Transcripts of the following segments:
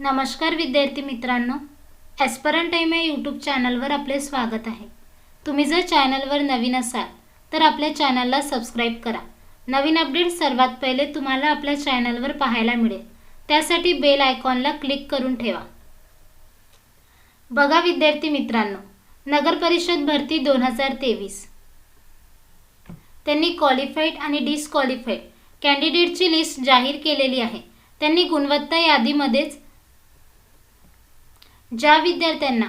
नमस्कार विद्यार्थी मित्रांनो ॲस्परन टाईम या यूट्यूब चॅनलवर आपले स्वागत आहे. तुम्ही जर चॅनलवर नवीन असाल तर आपल्या चॅनलला सबस्क्राईब करा. नवीन अपडेट सर्वात पहिले तुम्हाला आपल्या चॅनलवर पाहायला मिळेल. त्यासाठी बेल आयकॉनला क्लिक करून ठेवा. बघा विद्यार्थी मित्रांनो नगर परिषद भरती दोन हजार तेवीस. त्यांनी क्वालिफाईड आणि डिस्क्वालिफाईड कॅन्डिडेटची लिस्ट जाहीर केलेली आहे. त्यांनी गुणवत्ता यादीमध्येच ज्या विद्यार्थ्यांना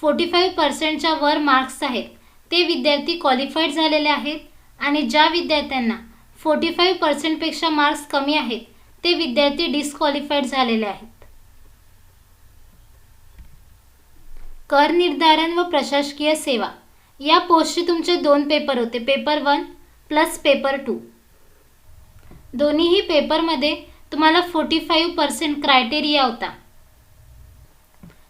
फोर्टी फाईव्ह पर्सेंटच्या वर मार्क्स आहेत ते विद्यार्थी क्वालिफाईड झालेले आहेत आणि ज्या विद्यार्थ्यांना फोर्टी फाईव्ह पर्सेंटपेक्षा मार्क्स कमी आहेत ते विद्यार्थी डिस्क्वालिफाईड झालेले आहेत. कर निर्धारण व प्रशासकीय सेवा. या पोस्टचे तुमचे दोन पेपर होते paper one plus paper two दोन्हीही पेपरमध्ये तुम्हाला फोर्टी फाईव्ह पर्सेंट क्रायटेरिया होता.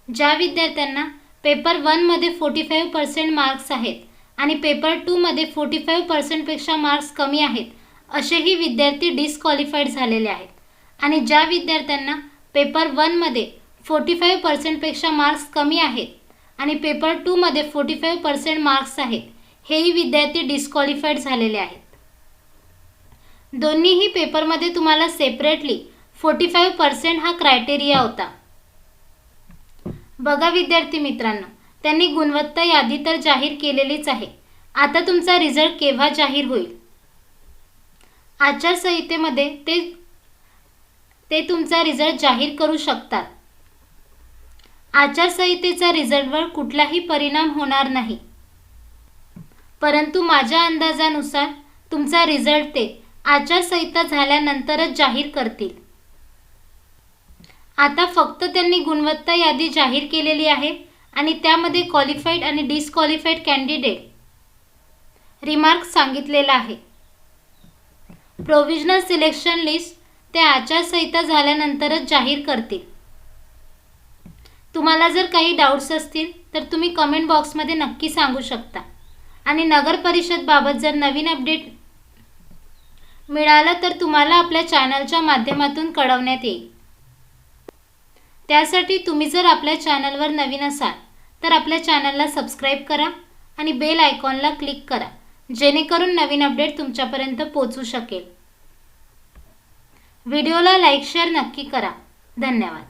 ज्या विद्यार्थ्यांना पेपर वनमध्ये फोर्टी फाईव्ह पर्सेंट मार्क्स आहेत आणि पेपर टूमध्ये फोर्टी फाईव्ह पर्सेंटपेक्षा मार्क्स कमी आहेत असेही विद्यार्थी डिस्क्वालिफाईड झालेले आहेत. आणि ज्या विद्यार्थ्यांना पेपर वनमध्ये फोर्टी फाईव्ह पर्सेंटपेक्षा मार्क्स कमी आहेत आणि पेपर टूमध्ये फोर्टी फाईव्ह पर्सेंट मार्क्स आहेत हेही विद्यार्थी डिस्क्वालिफाईड झालेले आहेत. दोन्हीही पेपरमध्ये तुम्हाला सेपरेटली फोर्टी फाईव्ह पर्सेंट हा क्रायटेरिया होता. बघा विद्यार्थी मित्रांनो त्यांनी गुणवत्ता यादी तर जाहीर केलेलीच आहे. आता तुमचा रिझल्ट केव्हा जाहीर होईल? आचारसंहितेमध्ये ते ते तुमचा रिझल्ट जाहीर करू शकतात. आचारसंहितेचा रिझल्टवर कुठलाही परिणाम होणार नाही. परंतु माझ्या अंदाजानुसार तुमचा रिझल्ट ते आचारसंहिता झाल्यानंतरच जाहीर करतील. आता फक्त त्यांनी गुणवत्ता यादी जाहीर केलेली आहे आणि त्यामध्ये क्वालिफाईड आणि डिस्क्वालिफाईड कॅन्डिडेट रिमार्क सांगितलेला आहे. प्रोव्हिजनल सिलेक्शन लिस्ट ते आचारसंहिता झाल्यानंतरच जाहीर करतील. तुम्हाला जर काही डाऊट्स असतील तर तुम्ही कमेंट बॉक्समध्ये नक्की सांगू शकता. आणि नगर परिषदबाबत जर नवीन अपडेट मिळालं तर तुम्हाला आपल्या चॅनलच्या माध्यमातून कळवण्यात येईल. त्यासाठी तुम्ही जर आपल्या चॅनलवर नवीन असाल तर आपल्या चॅनलला सबस्क्राईब करा आणि बेल आयकॉनला क्लिक करा जेणेकरून नवीन अपडेट तुमच्यापर्यंत पोचू शकेल. व्हिडिओला लाईक शेअर नक्की करा. धन्यवाद.